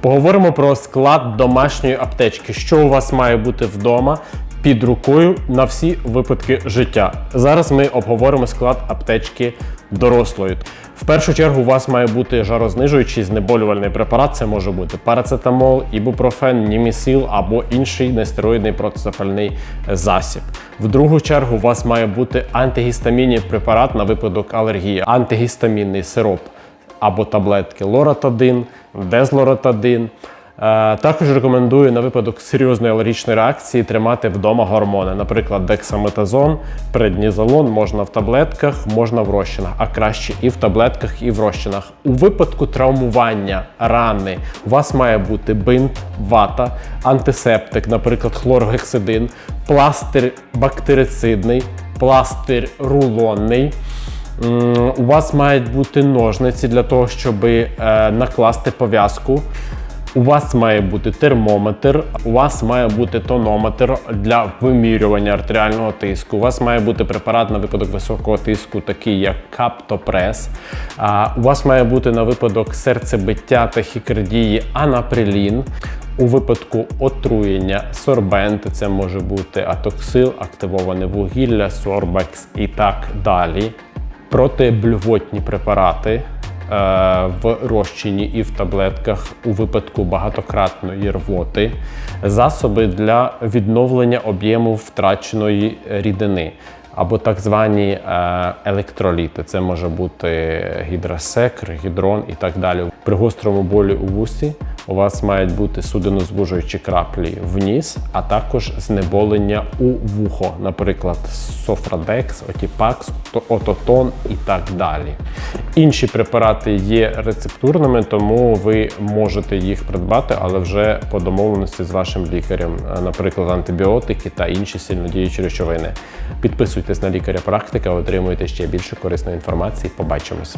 Поговоримо про склад домашньої аптечки. Що у вас має бути вдома під рукою на всі випадки життя. Зараз ми обговоримо склад аптечки дорослої. В першу чергу у вас має бути жарознижуючий знеболювальний препарат. Це може бути парацетамол, ібупрофен, німісіл або інший нестероїдний протизапальний засіб. В другу чергу у вас має бути антигістамінний препарат на випадок алергії, антигістамінний сироп або таблетки лоратадин, дезлоратадин. Е, Також рекомендую на випадок серйозної алергічної реакції тримати вдома гормони, наприклад, дексаметазон, преднізолон можна в таблетках, можна в розчинах, а краще і в таблетках, і в розчинах. У випадку травмування рани у вас має бути бинт, вата, антисептик, наприклад, хлоргексидин, пластир бактерицидний, пластир рулонний. У вас мають бути ножниці для того, щоб е, накласти пов'язку. У вас має бути термометр, у вас має бути тонометр для вимірювання артеріального тиску. У вас має бути препарат на випадок високого тиску, такий як Каптопрес. А, У вас має бути на випадок серцебиття та хікардії анаприлін. У випадку отруєння сорбенти, це може бути атоксил, активоване вугілля, сорбекс і так далі. Протиблювотні препарати е, в розчині і в таблетках у випадку багатократної рвоти, засоби для відновлення об'єму втраченої рідини. Або так звані е, електроліти. Це може бути гідросекр, гідрон і так далі. При гострому болі у вусі у вас мають бути судинозвужуючі краплі в ніс, а також знеболення у вухо, наприклад, софрадекс, отіпакс, ототон і так далі. Інші препарати є рецептурними, тому ви можете їх придбати, але вже по домовленості з вашим лікарем, Е, наприклад, антибіотики та інші сильнодіючі речовини. Підписуйтесь на лікаря практика, отримуєте ще більше корисної інформації. Побачимось.